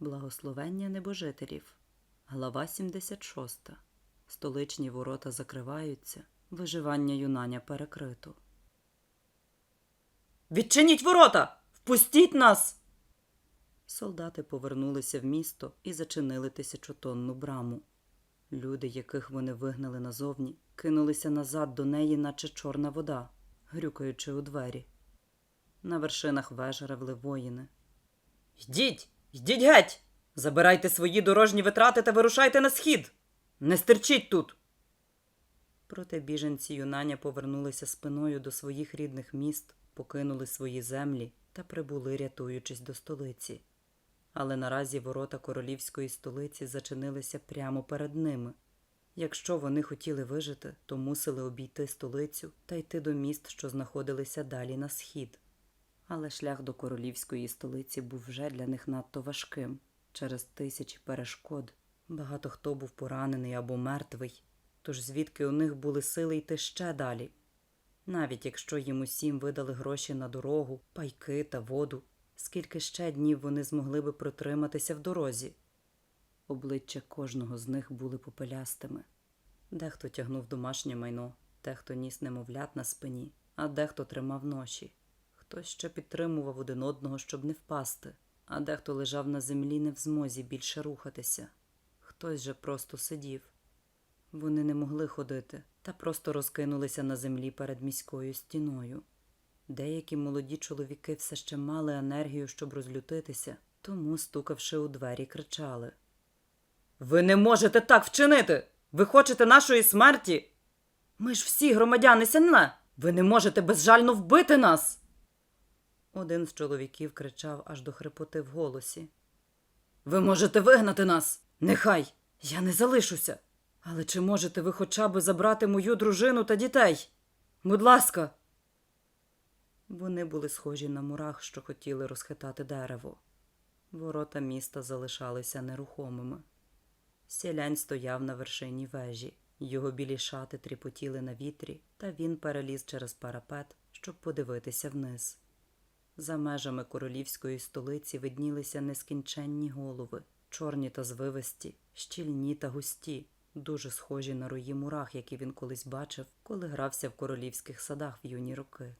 Благословення небожителів. Глава 76. Столичні ворота закриваються. Виживання юнання перекрито. Відчиніть ворота! Впустіть нас! Солдати повернулися в місто і зачинили тисячотонну браму. Люди, яких вони вигнали назовні, кинулися назад до неї, наче чорна вода, грюкаючи у двері. На вершинах веж ревли воїни. Йдіть, йдіть геть! Забирайте свої дорожні витрати та вирушайте на схід. Не стерчіть тут. Проте біженці юнання повернулися спиною до своїх рідних міст, покинули свої землі та прибули, рятуючись до столиці. Але наразі ворота королівської столиці зачинилися прямо перед ними. Якщо вони хотіли вижити, то мусили обійти столицю та йти до міст, що знаходилися далі на схід. Але шлях до королівської столиці був вже для них надто важким. Через тисячі перешкод багато хто був поранений або мертвий, тож звідки у них були сили йти ще далі. Навіть якщо їм усім видали гроші на дорогу, пайки та воду, скільки ще днів вони змогли би протриматися в дорозі. Обличчя кожного з них були попелястими. Дехто тягнув домашнє майно, дехто ніс немовлят на спині, а дехто тримав ноші. Хтось ще підтримував один одного, щоб не впасти, а дехто лежав на землі не в змозі більше рухатися. Хтось же просто сидів. Вони не могли ходити та просто розкинулися на землі перед міською стіною. Деякі молоді чоловіки все ще мали енергію, щоб розлютитися, тому, стукавши у двері, кричали: Ви не можете так вчинити! Ви хочете нашої смерті? Ми ж всі громадяни Сенна! Ви не можете безжально вбити нас! Один з чоловіків кричав аж до хрипоти в голосі. Ви можете вигнати нас? Нехай, я не залишуся. Але чи можете ви хоча б забрати мою дружину та дітей? Будь ласка. Вони були схожі на мурах, що хотіли розхитати дерево. Ворота міста залишалися нерухомими. Сілянь стояв на вершині вежі, його білі шати тріпотіли на вітрі, та він переліз через парапет, щоб подивитися вниз. За межами королівської столиці виднілися нескінченні голови, чорні та звивисті, щільні та густі, дуже схожі на рої мурах, які він колись бачив, коли грався в королівських садах в юні роки.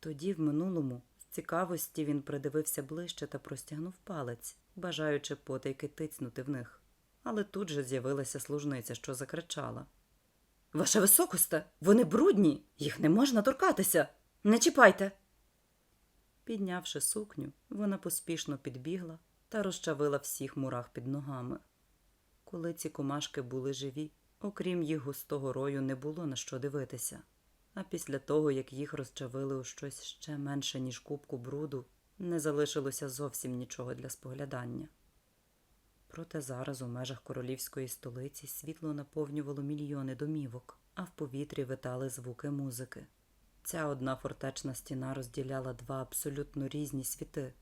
Тоді, в минулому, з цікавості він придивився ближче та простягнув палець, бажаючи потайки тицнути в них. Але тут же з'явилася служниця, що закричала Ваша високосте, вони брудні, їх не можна торкатися. Не чіпайте. Піднявши сукню, вона поспішно підбігла та розчавила всіх мурах під ногами. Коли ці комашки були живі, окрім їх густого рою, не було на що дивитися. А після того, як їх розчавили у щось ще менше, ніж кубку бруду, не залишилося зовсім нічого для споглядання. Проте зараз у межах королівської столиці світло наповнювало мільйони домівок, а в повітрі витали звуки музики. Ця одна фортечна стіна розділяла два абсолютно різні світи.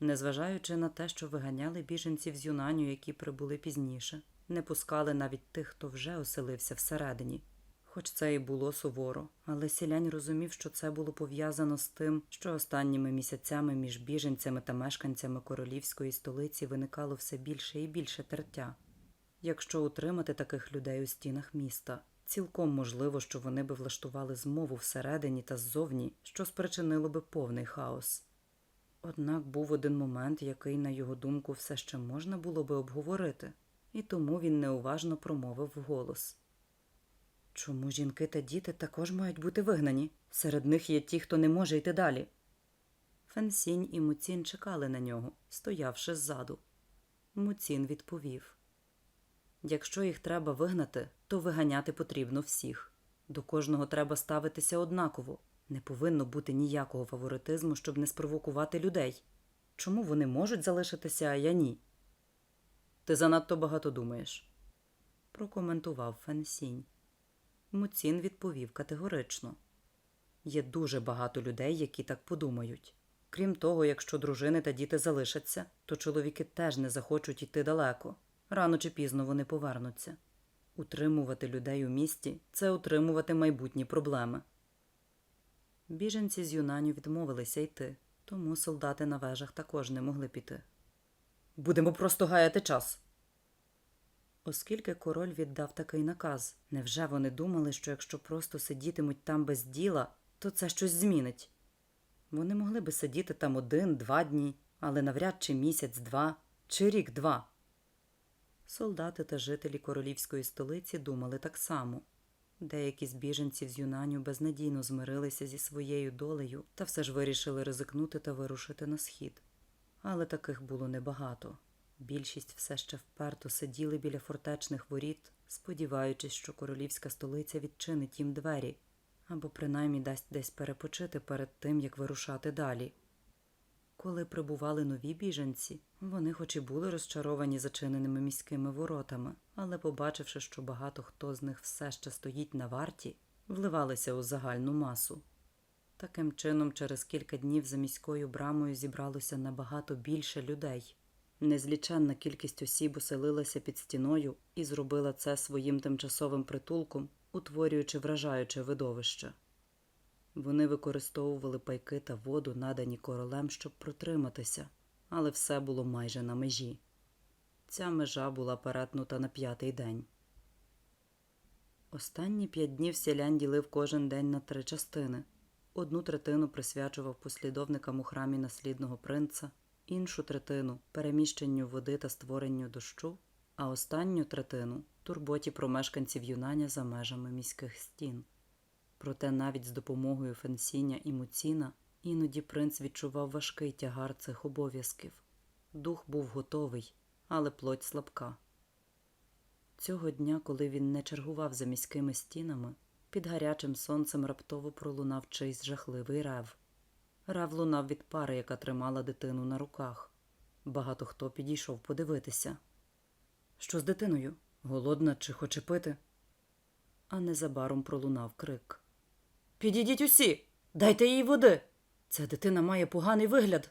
Незважаючи на те, що виганяли біженців з юнаню, які прибули пізніше, не пускали навіть тих, хто вже оселився всередині. Хоч це і було суворо, але сілянь розумів, що це було пов'язано з тим, що останніми місяцями між біженцями та мешканцями королівської столиці виникало все більше і більше тертя. Якщо утримати таких людей у стінах міста, цілком можливо, що вони би влаштували змову всередині та ззовні, що спричинило би повний хаос. Однак був один момент, який, на його думку, все ще можна було би обговорити, і тому він неуважно промовив вголос. Чому жінки та діти також мають бути вигнані? Серед них є ті, хто не може йти далі. Фенсінь і Муцін чекали на нього, стоявши ззаду. Муцін відповів Якщо їх треба вигнати, то виганяти потрібно всіх. До кожного треба ставитися однаково. Не повинно бути ніякого фаворитизму, щоб не спровокувати людей. Чому вони можуть залишитися, а я ні? Ти занадто багато думаєш, прокоментував Фенсінь. Муцін відповів категорично. Є дуже багато людей, які так подумають. Крім того, якщо дружини та діти залишаться, то чоловіки теж не захочуть йти далеко. Рано чи пізно вони повернуться. Утримувати людей у місті це утримувати майбутні проблеми. Біженці з Юнаню відмовилися йти, тому солдати на вежах також не могли піти. Будемо просто гаяти час. Оскільки король віддав такий наказ, невже вони думали, що якщо просто сидітимуть там без діла, то це щось змінить? Вони могли би сидіти там один-два дні, але навряд чи місяць-два чи рік-два. Солдати та жителі королівської столиці думали так само. Деякі з біженців з Юнаню безнадійно змирилися зі своєю долею та все ж вирішили ризикнути та вирушити на схід. Але таких було небагато. Більшість все ще вперто сиділи біля фортечних воріт, сподіваючись, що королівська столиця відчинить їм двері або принаймні дасть десь перепочити перед тим, як вирушати далі. Коли прибували нові біженці, вони хоч і були розчаровані зачиненими міськими воротами, але, побачивши, що багато хто з них все ще стоїть на варті, вливалися у загальну масу. Таким чином, через кілька днів за міською брамою зібралося набагато більше людей. Незліченна кількість осіб оселилася під стіною і зробила це своїм тимчасовим притулком, утворюючи вражаюче видовище. Вони використовували пайки та воду, надані королем, щоб протриматися, але все було майже на межі. Ця межа була перетнута на п'ятий день. Останні п'ять днів селян ділив кожен день на три частини. Одну третину присвячував послідовникам у храмі наслідного принца, іншу третину переміщенню води та створенню дощу, а останню третину турботі про мешканців юнання за межами міських стін. Проте навіть з допомогою Фенсіня і Муціна іноді принц відчував важкий тягар цих обов'язків. Дух був готовий, але плоть слабка. Цього дня, коли він не чергував за міськими стінами, під гарячим сонцем раптово пролунав чийсь жахливий рев. Рев лунав від пари, яка тримала дитину на руках. Багато хто підійшов подивитися. Що з дитиною? Голодна чи хоче пити? А незабаром пролунав крик. Підійдіть усі, дайте їй води. Ця дитина має поганий вигляд.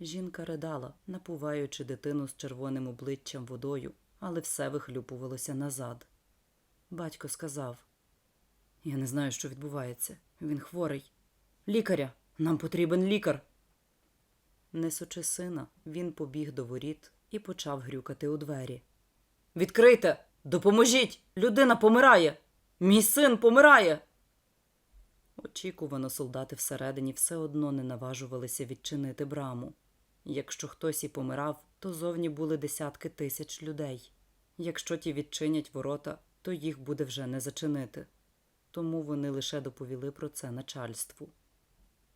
Жінка ридала, напуваючи дитину з червоним обличчям водою, але все вихлюпувалося назад. Батько сказав: Я не знаю, що відбувається. Він хворий. Лікаря, нам потрібен лікар. Несучи сина, він побіг до воріт і почав грюкати у двері. Відкрийте! Допоможіть! Людина помирає! Мій син помирає! Очікувано, солдати всередині все одно не наважувалися відчинити браму. Якщо хтось і помирав, то зовні були десятки тисяч людей. Якщо ті відчинять ворота, то їх буде вже не зачинити. Тому вони лише доповіли про це начальству.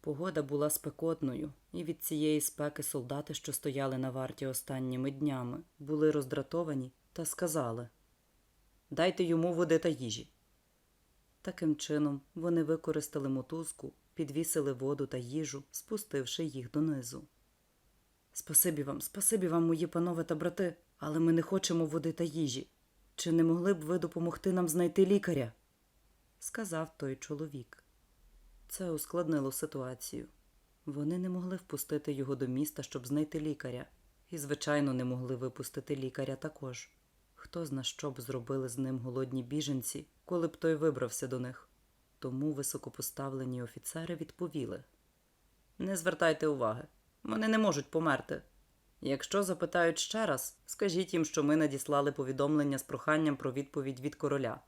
Погода була спекотною, і від цієї спеки солдати, що стояли на варті останніми днями, були роздратовані та сказали Дайте йому води та їжі. Таким чином, вони використали мотузку, підвісили воду та їжу, спустивши їх донизу. Спасибі вам, спасибі вам, мої панове та брати, але ми не хочемо води та їжі. Чи не могли б ви допомогти нам знайти лікаря? сказав той чоловік. Це ускладнило ситуацію. Вони не могли впустити його до міста, щоб знайти лікаря, і, звичайно, не могли випустити лікаря також. Хто зна, що б зробили з ним голодні біженці, коли б той вибрався до них. Тому високопоставлені офіцери відповіли Не звертайте уваги, вони не можуть померти. Якщо запитають ще раз, скажіть їм, що ми надіслали повідомлення з проханням про відповідь від короля.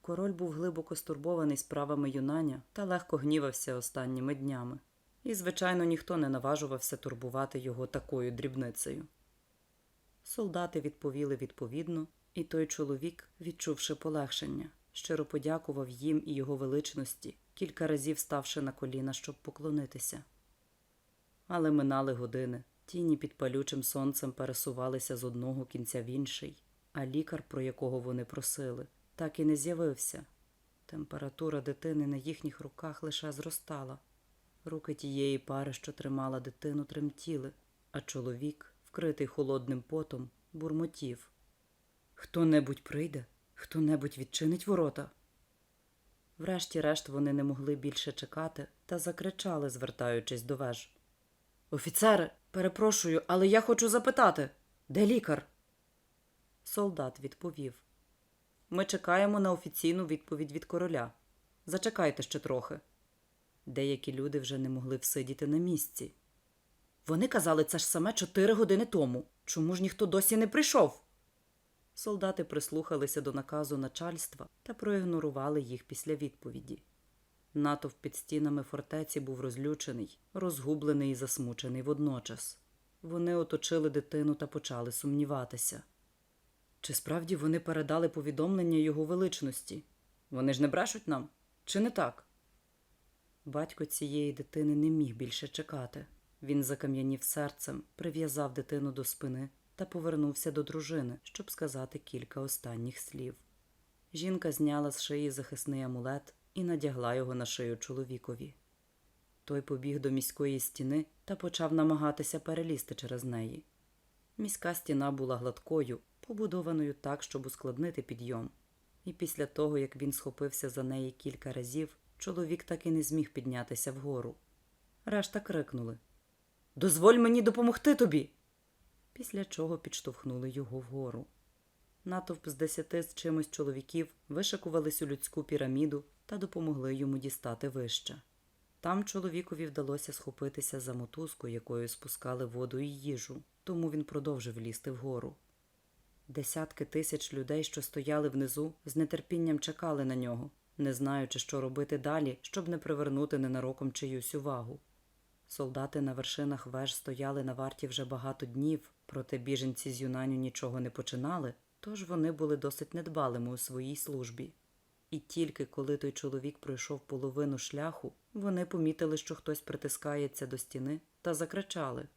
Король був глибоко стурбований справами юнання та легко гнівався останніми днями, і, звичайно, ніхто не наважувався турбувати його такою дрібницею. Солдати відповіли відповідно, і той чоловік, відчувши полегшення, щиро подякував їм і його величності, кілька разів ставши на коліна, щоб поклонитися. Але минали години, тіні під палючим сонцем пересувалися з одного кінця в інший, а лікар, про якого вони просили, так і не з'явився. Температура дитини на їхніх руках лише зростала. Руки тієї пари, що тримала дитину, тремтіли, а чоловік, вкритий холодним потом, бурмотів. Хто небудь прийде, хто небудь відчинить ворота. Врешті-решт вони не могли більше чекати та закричали, звертаючись до веж. Офіцере, перепрошую, але я хочу запитати, де лікар? Солдат відповів. Ми чекаємо на офіційну відповідь від короля. Зачекайте ще трохи. Деякі люди вже не могли всидіти на місці. Вони казали це ж саме чотири години тому. Чому ж ніхто досі не прийшов? Солдати прислухалися до наказу начальства та проігнорували їх після відповіді. Натовп під стінами фортеці був розлючений, розгублений і засмучений водночас. Вони оточили дитину та почали сумніватися. Чи справді вони передали повідомлення його величності? Вони ж не брешуть нам, чи не так? Батько цієї дитини не міг більше чекати. Він закам'янів серцем, прив'язав дитину до спини та повернувся до дружини, щоб сказати кілька останніх слів. Жінка зняла з шиї захисний амулет і надягла його на шию чоловікові. Той побіг до міської стіни та почав намагатися перелізти через неї. Міська стіна була гладкою, побудованою так, щоб ускладнити підйом. І після того, як він схопився за неї кілька разів, чоловік так і не зміг піднятися вгору. Решта крикнули Дозволь мені допомогти тобі. Після чого підштовхнули його вгору. Натовп з десяти з чимось чоловіків вишикувались у людську піраміду та допомогли йому дістати вище. Там чоловікові вдалося схопитися за мотузку, якою спускали воду і їжу, тому він продовжив лізти вгору. Десятки тисяч людей, що стояли внизу, з нетерпінням чекали на нього, не знаючи, що робити далі, щоб не привернути ненароком чиюсь увагу. Солдати на вершинах веж стояли на варті вже багато днів, проте біженці з Юнаню нічого не починали, тож вони були досить недбалими у своїй службі. І тільки коли той чоловік пройшов половину шляху, вони помітили, що хтось притискається до стіни, та закричали: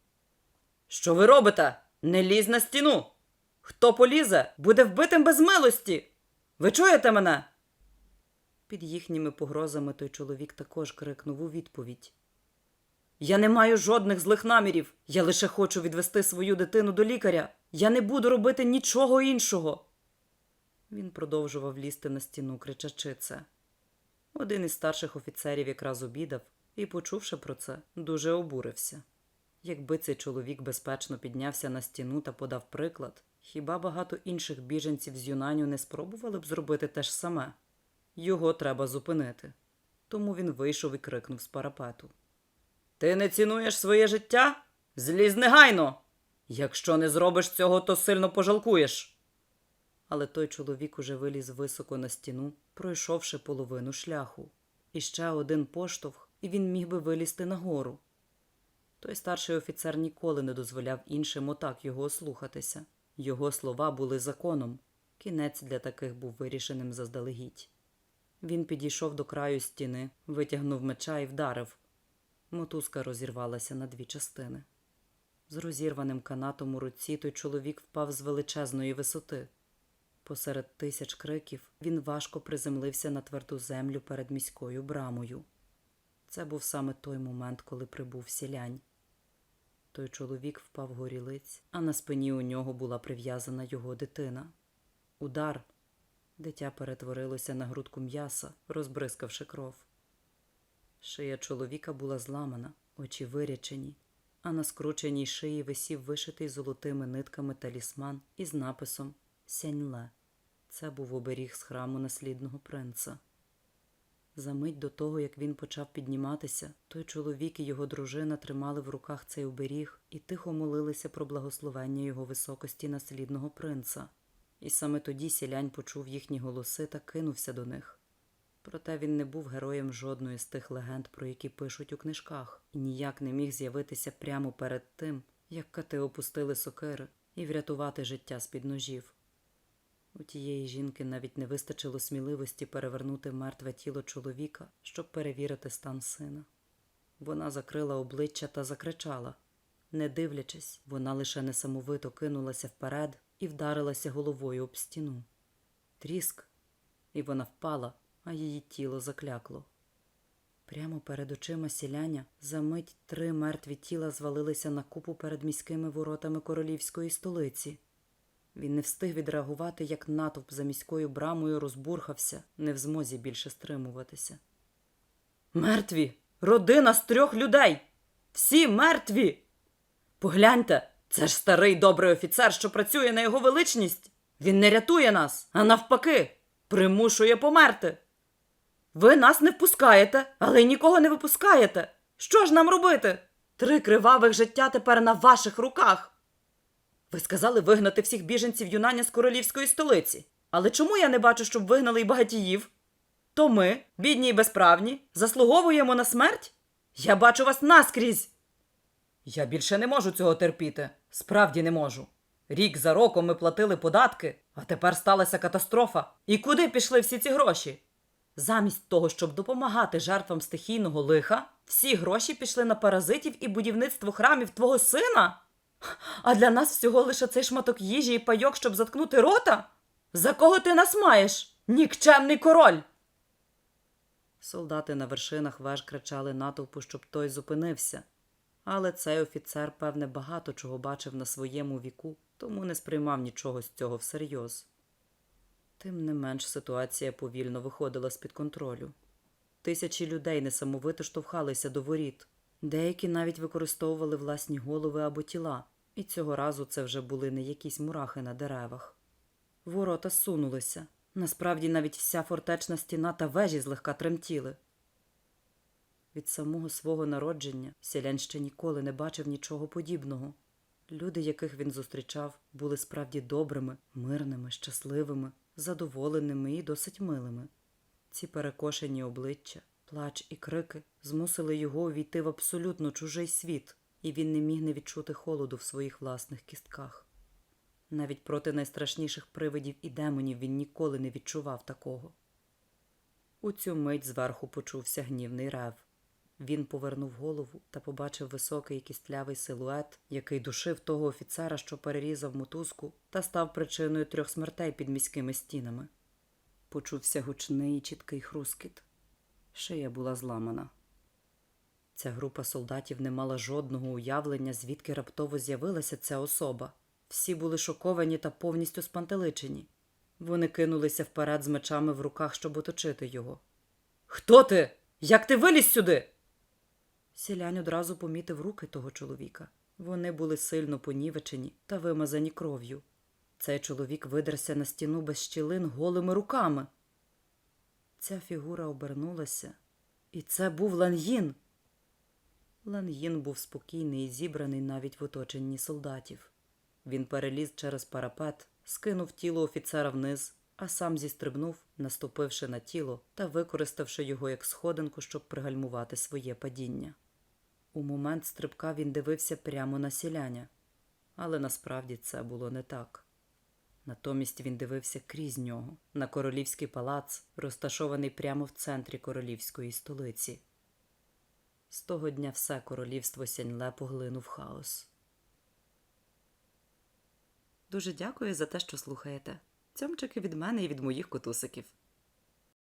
Що ви робите? Не лізь на стіну! Хто полізе, буде вбитим без милості! Ви чуєте мене? Під їхніми погрозами той чоловік також крикнув у відповідь. Я не маю жодних злих намірів. Я лише хочу відвести свою дитину до лікаря. Я не буду робити нічого іншого. Він продовжував лізти на стіну, кричачи це. Один із старших офіцерів якраз обідав і, почувши про це, дуже обурився. Якби цей чоловік безпечно піднявся на стіну та подав приклад, хіба багато інших біженців з Юнаню не спробували б зробити те ж саме? Його треба зупинити. Тому він вийшов і крикнув з парапету. Ти не цінуєш своє життя? Злізь негайно! Якщо не зробиш цього, то сильно пожалкуєш. Але той чоловік уже виліз високо на стіну, пройшовши половину шляху. І ще один поштовх, і він міг би вилізти нагору. Той старший офіцер ніколи не дозволяв іншим отак його ослухатися. Його слова були законом. Кінець для таких був вирішеним заздалегідь. Він підійшов до краю стіни, витягнув меча і вдарив. Мотузка розірвалася на дві частини. З розірваним канатом у руці той чоловік впав з величезної висоти. Посеред тисяч криків він важко приземлився на тверду землю перед міською брамою. Це був саме той момент, коли прибув сілянь. Той чоловік впав горілиць, а на спині у нього була прив'язана його дитина. Удар. Дитя перетворилося на грудку м'яса, розбризкавши кров. Шия чоловіка була зламана, очі вирячені, а на скрученій шиї висів вишитий золотими нитками талісман із написом Сяньле. Це був оберіг з храму наслідного принца. За мить до того, як він почав підніматися, той чоловік і його дружина тримали в руках цей оберіг і тихо молилися про благословення його високості наслідного принца. І саме тоді сілянь почув їхні голоси та кинувся до них. Проте він не був героєм жодної з тих легенд, про які пишуть у книжках, і ніяк не міг з'явитися прямо перед тим, як кати опустили сокири, і врятувати життя з-під ножів. У тієї жінки навіть не вистачило сміливості перевернути мертве тіло чоловіка, щоб перевірити стан сина. Вона закрила обличчя та закричала. Не дивлячись, вона лише несамовито кинулася вперед і вдарилася головою об стіну. Тріск, і вона впала, а її тіло заклякло. Прямо перед очима сіляня за мить три мертві тіла звалилися на купу перед міськими воротами королівської столиці. Він не встиг відреагувати, як натовп за міською брамою розбурхався, не в змозі більше стримуватися. Мертві! Родина з трьох людей! Всі мертві! Погляньте, це ж старий добрий офіцер, що працює на його величність. Він не рятує нас, а навпаки, примушує померти. Ви нас не впускаєте, але й нікого не випускаєте. Що ж нам робити? Три кривавих життя тепер на ваших руках. Ви сказали вигнати всіх біженців юнання з королівської столиці. Але чому я не бачу, щоб вигнали і багатіїв? То ми, бідні і безправні, заслуговуємо на смерть? Я бачу вас наскрізь. Я більше не можу цього терпіти. Справді не можу. Рік за роком ми платили податки, а тепер сталася катастрофа. І куди пішли всі ці гроші? Замість того, щоб допомагати жертвам стихійного лиха, всі гроші пішли на паразитів і будівництво храмів твого сина? А для нас всього лише цей шматок їжі і пайок, щоб заткнути рота? За кого ти нас маєш? Нікчемний король. Солдати на вершинах веж кричали натовпу, щоб той зупинився. Але цей офіцер, певне, багато чого бачив на своєму віку, тому не сприймав нічого з цього всерйоз. Тим не менш ситуація повільно виходила з-під контролю. Тисячі людей несамовито штовхалися до воріт. Деякі навіть використовували власні голови або тіла, і цього разу це вже були не якісь мурахи на деревах. Ворота сунулися. Насправді навіть вся фортечна стіна та вежі злегка тремтіли. Від самого свого народження селян ще ніколи не бачив нічого подібного. Люди, яких він зустрічав, були справді добрими, мирними, щасливими, задоволеними і досить милими. Ці перекошені обличчя, плач і крики змусили його увійти в абсолютно чужий світ, і він не міг не відчути холоду в своїх власних кістках. Навіть проти найстрашніших привидів і демонів він ніколи не відчував такого. У цю мить зверху почувся гнівний рев. Він повернув голову та побачив високий кістлявий силует, який душив того офіцера, що перерізав мотузку, та став причиною трьох смертей під міськими стінами. Почувся гучний і чіткий хрускіт. Шия була зламана. Ця група солдатів не мала жодного уявлення, звідки раптово з'явилася ця особа. Всі були шоковані та повністю спантеличені. Вони кинулися вперед з мечами в руках, щоб оточити його. Хто ти? Як ти виліз сюди? Сілянь одразу помітив руки того чоловіка. Вони були сильно понівечені та вимазані кров'ю. Цей чоловік видерся на стіну без щілин голими руками. Ця фігура обернулася, і це був Лан'їн. Лан'їн був спокійний і зібраний навіть в оточенні солдатів. Він переліз через парапет, скинув тіло офіцера вниз, а сам зістрибнув, наступивши на тіло та використавши його як сходинку, щоб пригальмувати своє падіння. У момент стрибка він дивився прямо на сіляня, але насправді це було не так. Натомість він дивився крізь нього на королівський палац, розташований прямо в центрі королівської столиці. З того дня все королівство Сяньле поглинув хаос. Дуже дякую за те, що слухаєте. Цьомчики від мене і від моїх котусиків.